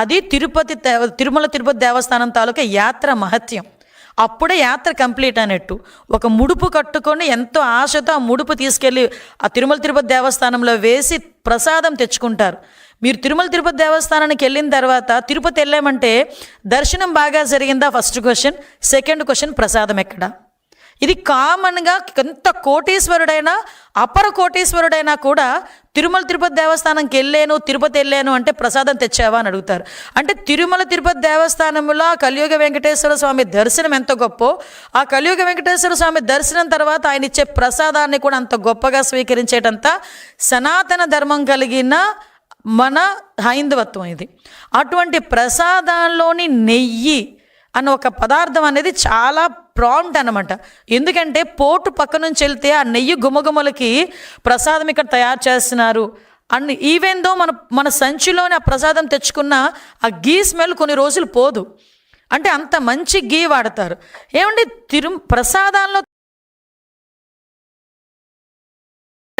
అది తిరుపతి తిరుమల తిరుపతి దేవస్థానం తాలూకా యాత్ర మహత్యం. అప్పుడే యాత్ర కంప్లీట్ అన్నట్టు ఒక ముడుపు కట్టుకొని ఎంతో ఆశతో ఆ ముడుపు తీసుకెళ్ళి ఆ తిరుమల తిరుపతి దేవస్థానంలో వేసి ప్రసాదం తెచ్చుకుంటారు. మీరు తిరుమల తిరుపతి దేవస్థానానికి వెళ్ళిన తర్వాత తిరుపతి వెళ్ళామంటే దర్శనం బాగా జరిగిందా? ఫస్ట్ క్వశ్చన్ సెకండ్ క్వశ్చన్ ప్రసాదం ఎక్కడ? ఇది కామన్గా ఎంత కోటీశ్వరుడైనా అపర కోటీశ్వరుడైనా కూడా తిరుమల తిరుపతి దేవస్థానంకి వెళ్ళాను తిరుపతి వెళ్ళాను అంటే ప్రసాదం తెచ్చావా అని అడుగుతారు. అంటే తిరుమల తిరుపతి దేవస్థానంలో ఆ కలియుగ వెంకటేశ్వర స్వామి దర్శనం ఎంత గొప్పో ఆ కలియుగ వెంకటేశ్వర స్వామి దర్శనం తర్వాత ఆయన ఇచ్చే ప్రసాదాన్ని కూడా అంత గొప్పగా స్వీకరించేటంత సనాతన ధర్మం కలిగిన మన హైందవత్వం ఇది. అటువంటి ప్రసాదాల్లోని నెయ్యి అన్న ఒక పదార్థం అనేది చాలా ప్రాంప్ట్ అనమాట ఎందుకంటే పోటు పక్క నుంచి వెళ్తే ఆ నెయ్యి గుమగుమలకి ప్రసాదం ఇక్కడ తయారు చేస్తున్నారు. అండ్ ఈవెన్ దో మన మన సంచిలోని ఆ ప్రసాదం తెచ్చుకున్న ఆ గీ స్మెల్ కొన్ని రోజులు పోదు. అంటే అంత మంచి గీ వాడతారు. ఏమండి? తిరు ప్రసాదాల్లో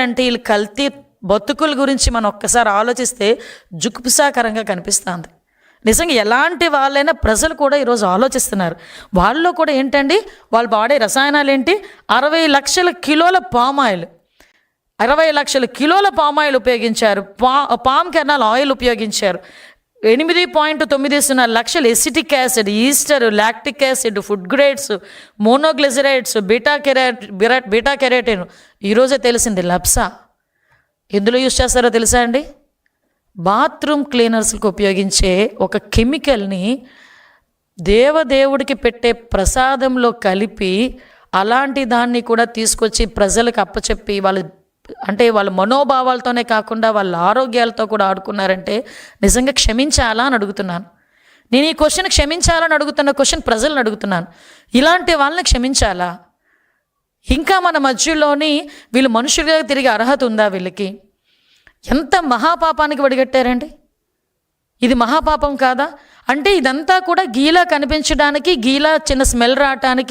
అంటే వీళ్ళు కల్తీ బతుకుల గురించి మనం ఒక్కసారి ఆలోచిస్తే జుగుప్సాకరంగా కనిపిస్తుంది. నిజంగా ఎలాంటి వాళ్ళైనా ప్రజలు కూడా ఈరోజు ఆలోచిస్తున్నారు. వాళ్ళలో కూడా ఏంటండి? వాళ్ళు వాడే రసాయనాలు ఏంటి అరవై లక్షల కిలోల పామాయిల్ అరవై లక్షల కిలోల పామాయిల్ ఉపయోగించారు. పా పామ్ కెర్నాల్ ఆయిల్ ఉపయోగించారు. ఎనిమిది పాయింట్ తొమ్మిది సున్నా లక్షల acetic acid ester lactic acid food grades monoglycerides beta కెరాట్ బిరా- బీటా కెరాటిన్. ఈరోజే తెలిసింది లప్సా ఎందులో యూస్ చేస్తారో తెలుసా అండి? బాత్రూమ్ క్లీనర్స్కి ఉపయోగించే ఒక కెమికల్ని దేవదేవుడికి పెట్టే ప్రసాదంలో కలిపి అలాంటి దాన్ని కూడా తీసుకొచ్చి ప్రజలకు అప్పచెప్పి వాళ్ళ అంటే వాళ్ళ మనోభావాలతోనే కాకుండా వాళ్ళ ఆరోగ్యాలతో కూడా ఆడుకున్నారంటే నిజంగా క్షమించాలా అని అడుగుతున్నాను. నేను ఈ క్వశ్చన్ క్షమించాలని అడుగుతున్న క్వశ్చన్ ప్రజలను అడుగుతున్నాను. ఇలాంటి వాళ్ళని క్షమించాలా? ఇంకా మన మధ్యలోని వీళ్ళు మనుషులుగా తిరిగే అర్హత ఉందా వీళ్ళకి? ఎంత మహాపాపానికి వడిగట్టారండి? ఇది మహాపాపం కాదా? అంటే ఇదంతా కూడా గీలా కనిపించడానికి గీలా చిన్న స్మెల్ రావటానికి